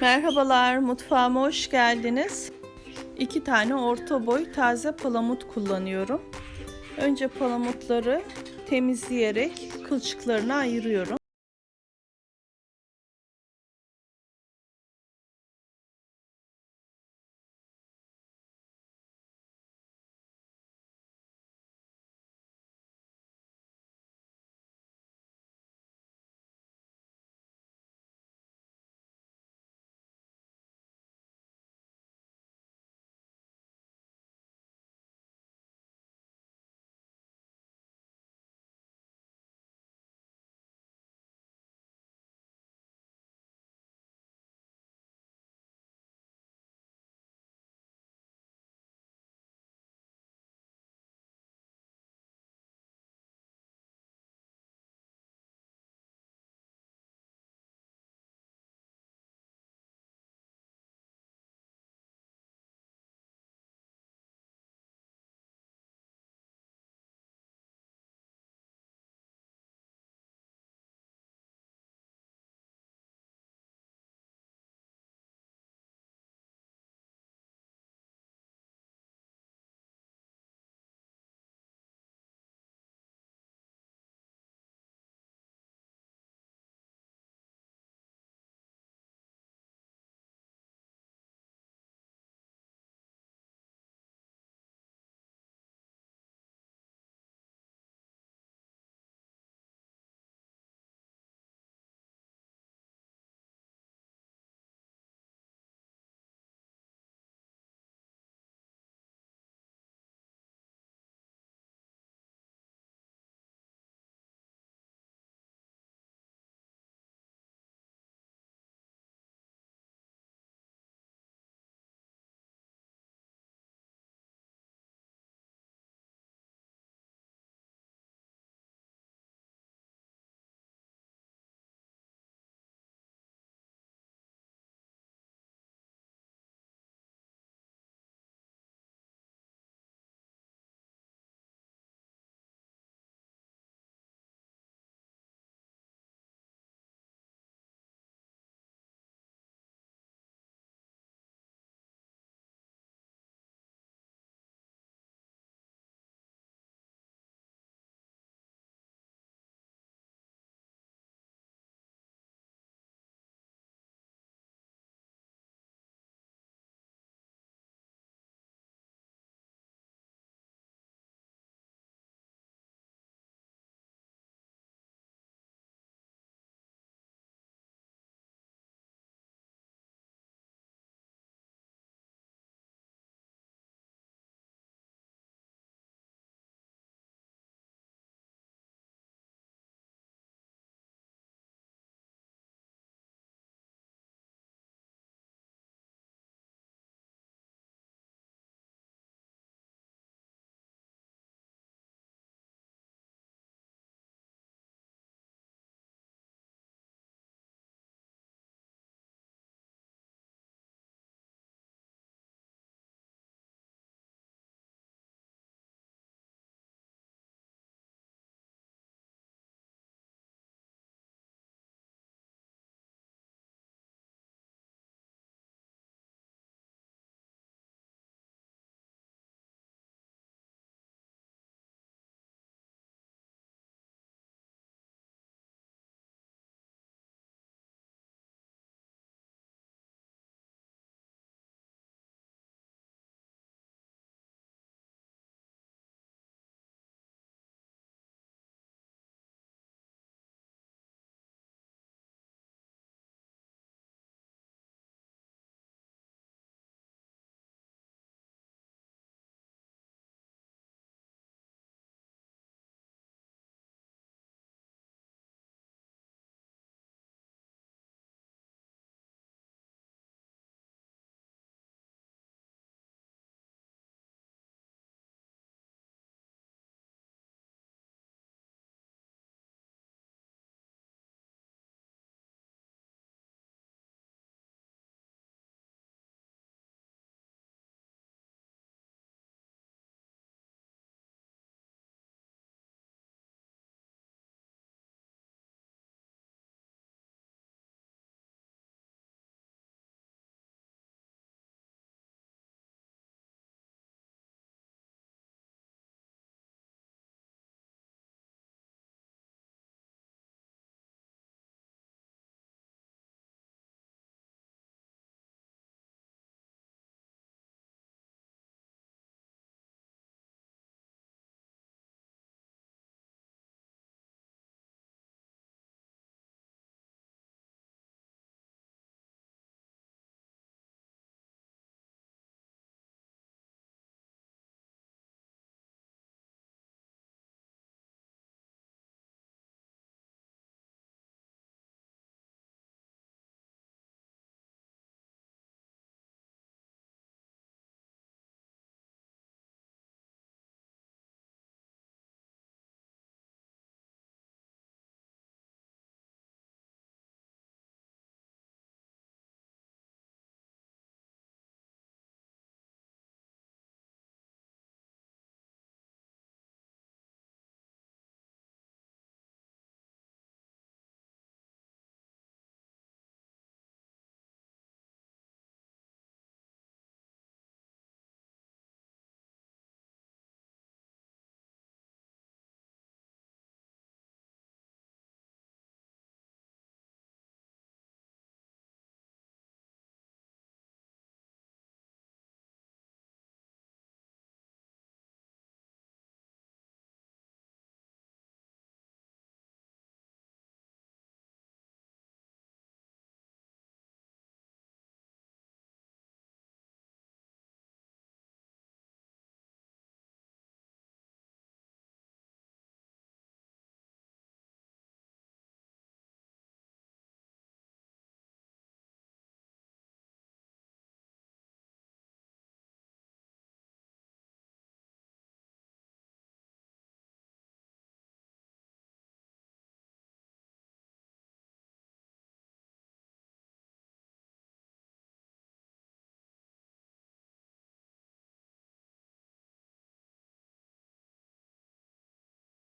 Merhabalar, mutfağıma hoş geldiniz. İki tane orta boy taze palamut kullanıyorum. Önce palamutları temizleyerek kılçıklarını ayırıyorum.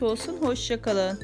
Olsun. Hoşçakalın.